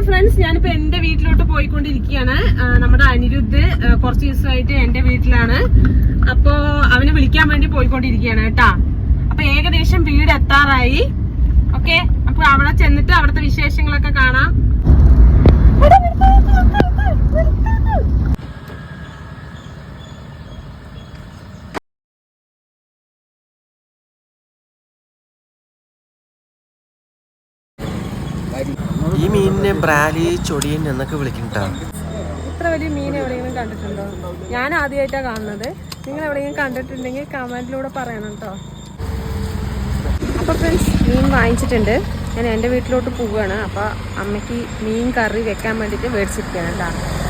അപ്പൊ ഫ്രണ്ട്സ് ഞാനിപ്പോ എന്റെ വീട്ടിലോട്ട് പോയിക്കൊണ്ടിരിക്കുകയാണ്. നമ്മുടെ അനിരുദ്ധ് കുറച്ച് ദിവസമായിട്ട് എന്റെ വീട്ടിലാണ്. അപ്പോ അവനെ വിളിക്കാൻ വേണ്ടി പോയിക്കൊണ്ടിരിക്കുകയാണ് കേട്ടാ. അപ്പൊ ഏകദേശം വീട് എത്താറായി. ഓക്കെ അപ്പൊ അവിടെ ചെന്നിട്ട് അവിടുത്തെ വിശേഷങ്ങളൊക്കെ കാണാം. ഈ മീനിനെ ബ്രാലി ചൊടിയൻ എന്നൊക്കെ വിളിക്കണ്ടാ ഇത്ര വലിയ മീൻ എവിടെയെങ്കിലും കണ്ടിട്ടുണ്ടോ? ഞാൻ ആദ്യമായിട്ടാണ് കാണുന്നത്. നിങ്ങൾ എവിടെയെങ്കിലും കണ്ടിട്ടുണ്ടെങ്കിൽ കമന്റിലൂടെ പറയണം കേട്ടോ അപ്പോൾ ഫ്രണ്ട്സ് മീൻ വാങ്ങിച്ചിട്ടുണ്ട്. ഞാൻ എന്റെ വീട്ടിലോട്ട് പോവുകയാണ്. അപ്പോൾ അമ്മയ്ക്ക് മീൻ കറി വെക്കാൻ വേണ്ടിട്ട് മേടിച്ചിരിക്കുകയാണ് കേട്ടോ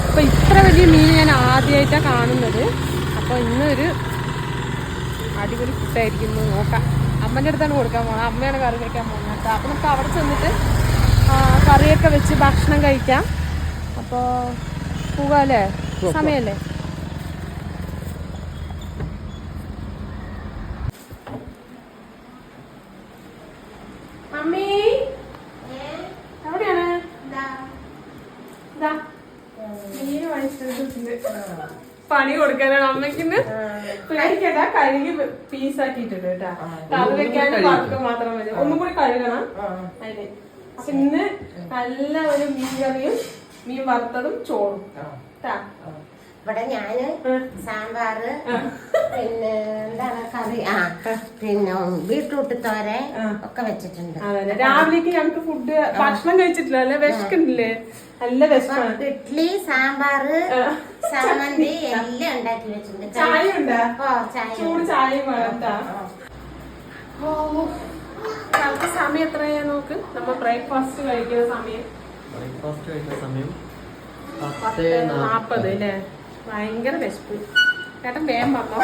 അപ്പോൾ ഇത്ര വലിയ മീൻ ഞാൻ ആദ്യമായിട്ടാണ് കാണുന്നത്. അപ്പോൾ ഇന്നൊരു അടിപൊളി ഫുഡായിരിക്കും നോക്കാം. അമ്മന്റെ അടുത്താണ് കൊടുക്കാൻ പോകുന്നത് അമ്മയാണ് കറി വെക്കാൻ പോകുന്നത് അപ്പോൾ നമുക്ക് അവിടെ ചെന്നിട്ട് കറിയൊക്കെ വെച്ച് ഭക്ഷണം കഴിക്കാം. അപ്പോൾ പോകാല്ലേ? സമയമല്ലേ മമ്മി? എവിടെയാണ്? ഇതാ. മീന് വാങ്ങിച്ചിട്ടുണ്ട്. പണി കൊടുക്കാനാണ് അമ്മയ്ക്കിന്ന്. പേടിക്കണ്ട കഴുകി പീസാക്കിയിട്ടുണ്ട് കേട്ടാ. അത് വെക്കാൻ പാർക്ക് മാത്രം മതി. ഒന്നും കൂടി കഴുകണം അതിന്. അപ്പൊ ഇന്ന് നല്ല ഒരു മീൻ കറിയും മീൻ വറുത്തതും ചോറും. ട്ടാ. ഇവിടെ ഞാൻ സാമ്പാറ് പിന്നെ എന്താണ് കറി? ആ പിന്നെ ബീട്രൂട്ട് തോര ഒക്കെ വെച്ചിട്ടുണ്ട്. രാവിലേക്ക് ഞങ്ങൾക്ക് ഫുഡ് ഭക്ഷണം കഴിച്ചിട്ടില്ല. അല്ലെ വിശക്കുന്നില്ലേ? നല്ല വിശക്കാണ് ഇഡ്ഡലി സാമ്പാറ് ചമ്മന്തി എല്ലാം ഉണ്ടാക്കി വെച്ചിട്ടുണ്ട്. ചായ ഉണ്ടോ? ഓ ചായ ചൂട് ചായയും വേണ്ടാ. കാലത്ത് സമയം എത്രയാ നോക്ക്? നമ്മൾ ബ്രേക്ക്ഫാസ്റ്റ് കഴിക്കുന്ന സമയം. ബ്രേക്ക്ഫാസ്റ്റ് കഴിക്കുന്ന സമയം പത്ത് അല്ലേ? ഭയങ്കര വിശപ്പ്. ചേട്ടൻ വേഗം വന്നോ?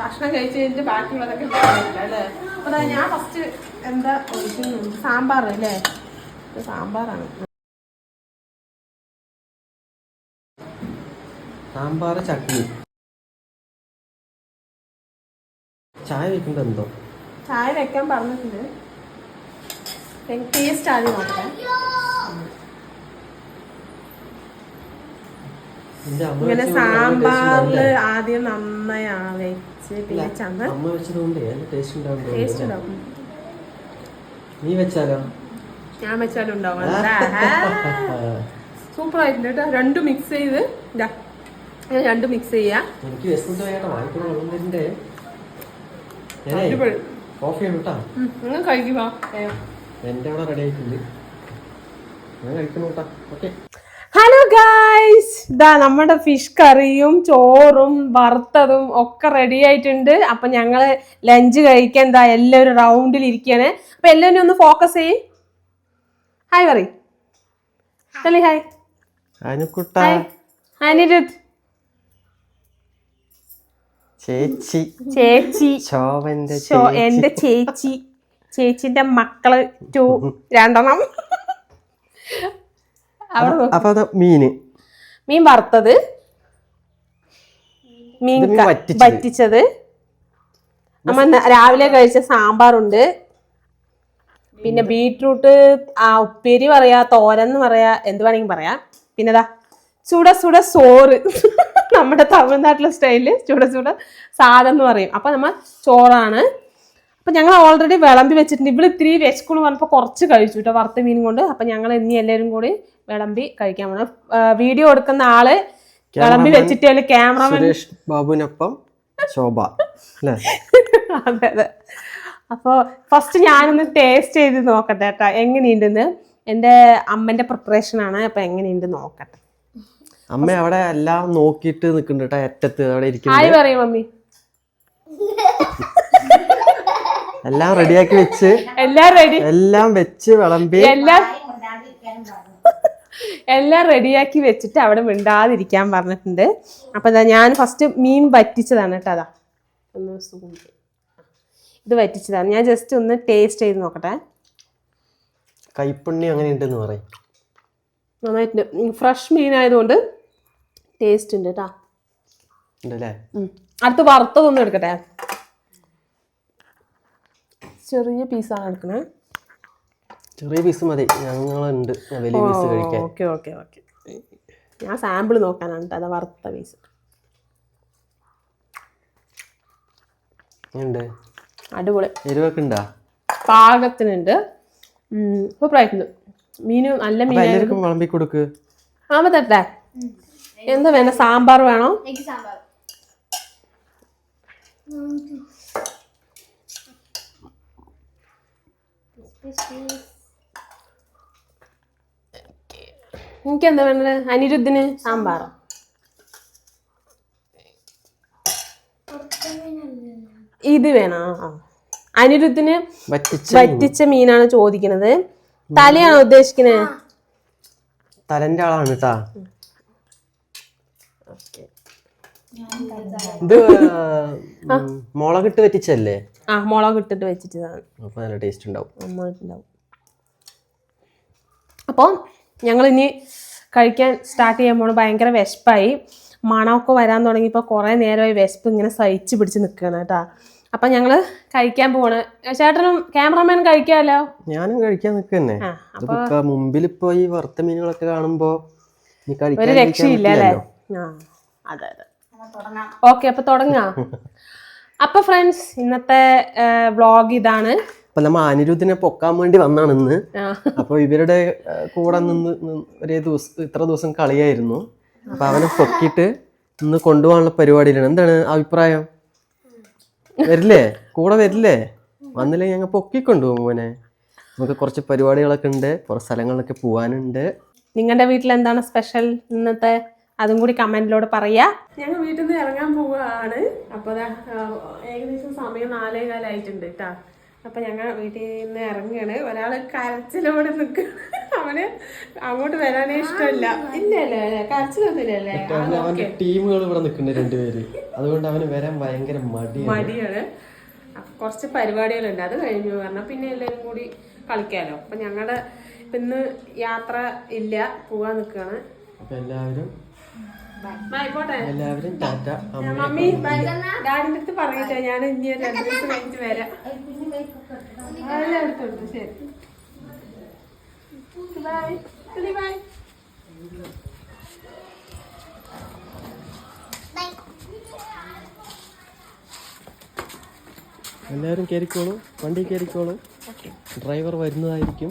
ഭക്ഷണം കഴിച്ചതിന്റെ ബാക്കിയുള്ളതൊക്കെ അല്ലേ? അപ്പൊ ഞാൻ ഫസ്റ്റ് എന്താ ഒഴിക്കുന്നു? സാമ്പാർ അല്ലേ? സാമ്പാറാണ്. സാമ്പാർ ചട്നി. ചായ എന്തോ? ചായ വെക്കാൻ പറഞ്ഞിട്ടുണ്ട്. ടേസ്റ്റ് ആദ്യം നോക്കാം ഇങ്ങനെ സാമ്പാറിൽ ആദ്യം നന്നായി വെച്ച് പിന്നെ ചന്ത ടേസ്റ്റ് ഉണ്ടാവും. നീ വെച്ചാലോ? ഞാൻ വെച്ചാലും ഉണ്ടാവും സൂപ്പർ ആയിട്ടുണ്ട് കേട്ടോ. രണ്ടും മിക്സ് ചെയ്ത്. ഇതാ ഞാൻ രണ്ടും മിക്സ് ചെയ്യാം. എനിക്ക് അടിപൊളി. കോഫി ആണ് കേട്ടാ. നിങ്ങൾ കഴിക്കുമോ എന്റെ അവിടെ റെഡി ആയിട്ടുണ്ട്. ഞാൻ കഴിക്കുന്നു കേട്ടാ. ഓക്കെ ഹലോ ഗായ്സ് ഇതാ നമ്മുടെ ഫിഷ് കറിയും ചോറും വറുത്തതും ഒക്കെ റെഡി ആയിട്ടുണ്ട്. അപ്പൊ ഞങ്ങൾ ലഞ്ച് കഴിക്കാൻ എന്താ എല്ലാവരും റൗണ്ടിൽ ഇരിക്കുകയാണ് അപ്പൊ എല്ലാവരും ഒന്ന് ഫോക്കസ് ചെയ്യ്. ഹായ് പറയും ഹായ് അനുക്കുട്ട. ഹായ് അനിരുദ്ധ് ചേച്ചി. ചേച്ചി. ശോഭന്റെ ഷോ എന്റെ ചേച്ചി. ചേച്ചിന്റെ മക്കൾ ടു രണ്ടെണ്ണം. അപ്പൊ അത് മീന്. മീൻ വറുത്തത്. മീൻ വറ്റിച്ചത്. നമ്മ രാവിലെ കഴിച്ച സാമ്പാറുണ്ട്. പിന്നെ ബീട്രൂട്ട് ആ ഉപ്പേരി പറയാ തോരൻ പറയാ എന്ത് വേണമെങ്കിൽ പറയാ. പിന്നെ ദാ ചുട സുട സോറ്. നമ്മുടെ തമിഴ്നാട്ടിലെ സ്റ്റൈലിൽ ചൂട ചുട ചുട എന്ന് പറയും. അപ്പോൾ നമ്മൾ ചോറാണ്. അപ്പോൾ ഞങ്ങൾ ഓൾറെഡി വിളമ്പി വെച്ചിട്ടുണ്ട്. ഇവിടെ ഇത്തിരി വെച്ചക്കുൾ പറഞ്ഞപ്പോൾ കുറച്ച് കഴിച്ചു കേട്ടോ വറുത്ത മീൻ കൊണ്ട്. അപ്പോൾ ഞങ്ങൾ ഇനി എല്ലാവരും കൂടി വിളമ്പി കഴിക്കാൻ പോകണം വീഡിയോ എടുക്കുന്ന ആൾ വിളമ്പി വെച്ചിട്ട് ക്യാമറമാൻ ബാബുവിനൊപ്പം ശോഭ അതെ അതെ. അപ്പോൾ ഫസ്റ്റ് ഞാനൊന്ന് ടേസ്റ്റ് ചെയ്ത് നോക്കട്ടെ കേട്ടോ എങ്ങനെയുണ്ടെന്ന്? എന്റെ അമ്മന്റെ പ്രിപ്പറേഷനാണ് അപ്പോൾ അപ്പൊ എങ്ങനെയുണ്ട് നോക്കട്ടെ. അമ്മ അവിടെ എല്ലാം നോക്കിട്ട് നിൽക്കുന്നുണ്ട് അറ്റത്ത് അവിടെ ഇരിക്കുന്നു ഇരിക്കുന്നുണ്ട് പറയും മമ്മി. എല്ലാം റെഡിയാക്കി വെച്ച് എല്ലാം റെഡി. എല്ലാം വെച്ച് വിളമ്പി. എല്ലാം എല്ലാം റെഡിയാക്കി വെച്ചിട്ട് അവിടെ മിണ്ടാതിരിക്കാൻ പറഞ്ഞിട്ടുണ്ട്. അപ്പൊ ഞാൻ ഫസ്റ്റ് മീൻ വറ്റിച്ചതാണ് കേട്ടോ അതാ. ഒന്ന് ഇത് വറ്റിച്ചതാണ്. ഞാൻ ജസ്റ്റ് ഒന്ന് ടേസ്റ്റ് ചെയ്ത് നോക്കട്ടെ. കൈപ്പുണ്ണി അങ്ങനെ ഉണ്ടെന്ന് പറയും. നന്നായിട്ടുണ്ട്. ഫ്രഷ് മീൻ ആയതുകൊണ്ട് ടേസ്റ്റ് ഉണ്ട് കേട്ടോ. അടുത്ത് വറുത്തതൊന്നും എടുക്കട്ടെ. ചെറിയ പീസാണ് എടുക്കണേ. ചെറിയ പീസ് മതി. ഞങ്ങളുണ്ട്. വലിയ പീസ് കഴിക്കാൻ. Okay okay okay. ഞാൻ സാമ്പിൾ നോക്കാനാണ് കേട്ടോ അത് വറുത്ത പീസ് അടിപൊളി. എരിവൊക്കെ ഉണ്ടാ പാകത്തിനുണ്ട് പ്രയത്നം മീന് നല്ല മീൻ വിളമ്പി കൊടുക്ക്. ആ തട്ടെ എന്താ വേണ്ട? സാമ്പാർ വേണോ? എനിക്ക് സാമ്പാർ. എന്താ വേണ്ടത്? അനിരുദ്ധിന് സാമ്പാറോ ഇത് വേണോ? ആ. അനിരുദ്ധിന് വറ്റിച്ച വറ്റിച്ച മീനാണ് ചോദിക്കുന്നത്. തലയാണോ ഉദ്ദേശിക്കുന്നത് തലന്റെ ആളാണ് കേട്ടാ. ഇത് മുളകിട്ട് വറ്റിച്ചല്ലേ ആ മുളക് ഇട്ടിട്ട് വെച്ചിട്ടതാണ് അപ്പൊ നല്ല ടേസ്റ്റ് ഉണ്ടാവും നന്നായിട്ടുണ്ടാവും അപ്പോൾ ഞങ്ങൾ ഇനി കഴിക്കാൻ സ്റ്റാർട്ട് ചെയ്യാൻ പോണ ഭയങ്കര വിശപ്പായി. മണമൊക്കെ വരാൻ തുടങ്ങിയപ്പോൾ കുറേ നേരമായി വിശപ്പ് ഇങ്ങനെ സഹിച്ച് പിടിച്ച് നിൽക്കുകയാണ് കേട്ടാ. അപ്പം ഞങ്ങൾ കഴിക്കാൻ പോവാണ് ചേട്ടനും ക്യാമറമാൻ കഴിക്കാമല്ലോ? ഞാനും കഴിക്കാൻ നിൽക്കന്നെ അപ്പൊ മുമ്പിൽ ഇപ്പൊ ഈ വറുത്ത മീനുകളൊക്കെ കാണുമ്പോ ഒരു രക്ഷയില്ല അല്ലേ? ആ അതെ അതെ. ഓക്കെ അപ്പൊ തുടങ്ങാം. അപ്പൊ ഫ്രണ്ട്സ് ഇന്നത്തെ വ്ളോഗ് ഇതാണ്. അപ്പൊ നമ്മ അനിരുദ്ധിനെ പൊക്കാൻ വേണ്ടി വന്നാണ് ഇന്ന്. അപ്പൊ ഇവരുടെ കൂടെ നിന്ന് ഒരേ ദിവസം ഇത്ര ദിവസം കളിയായിരുന്നു. അപ്പൊ അവനെ പൊക്കിട്ട് ഇന്ന് കൊണ്ടുപോകാനുള്ള പരിപാടിയിലാണ്. എന്താണ് അഭിപ്രായം? വരില്ലേ? കൂടെ വരില്ലേ? വന്നില്ലെങ്കിൽ ഞങ്ങൾ പൊക്കിക്കൊണ്ടുപോകും മോനെ. നമുക്ക് കുറച്ച് പരിപാടികളൊക്കെ ഉണ്ട്. കുറച്ച് സ്ഥലങ്ങളിലൊക്കെ പോകാനുണ്ട് നിങ്ങളുടെ വീട്ടിൽ എന്താണ് സ്പെഷ്യൽ ഇന്നത്തെ അതും കൂടി കമന്റിലോട് പറയാ ഞങ്ങൾ വീട്ടിൽ നിന്ന് ഇറങ്ങാൻ പോവുകയാണ്. അപ്പൊ ആ, ഏകദേശം സമയം നാലേ കാലായിട്ടുണ്ട് കേട്ടാ അപ്പൊ ഞങ്ങൾ വീട്ടിൽ നിന്ന് ഇറങ്ങുകയാണ്. ഒരാൾ കരച്ചിലോടെ നിൽക്കുക അവന് അങ്ങോട്ട് വരാനേ ഇഷ്ടമില്ല. ഇല്ലല്ലേ കരച്ചിലൊന്നുമില്ലല്ലേ? അവന്റെ ടീമുകൾ ഇവിടെ നിൽക്കുന്നുണ്ട് രണ്ടുപേര്. അതുകൊണ്ട് അവന് വരാൻ ഭയങ്കര മടിയാണ്. അപ്പൊ കുറച്ച് പരിപാടികളുണ്ട്. അത് കഴിഞ്ഞു പറഞ്ഞാൽ പിന്നെ എല്ലാവരും കൂടി കളിക്കാലോ. അപ്പൊ ഞങ്ങളുടെ ഇന്ന് യാത്ര ഇല്ല. പോവാൻ നിൽക്കുകയാണ്. അപ്പൊ എല്ലാവരും എല്ലാവരും ടാറ്റ. അമ്മ മമ്മി ഡാഡിന്റെ അടുത്ത് പറഞ്ഞിട്ടാ ഞാൻ ഇനി ഒരു രണ്ട് ദിവസം കഴിഞ്ഞിട്ട് വരാം. അതെല്ലാം എടുത്തോണ്ട് ശരി. ബൈ. ബൈ. എല്ലാവരും കയറിക്കോളൂ. വണ്ടി കയറിക്കോളൂ. ഡ്രൈവർ വരുന്നതായിരിക്കും.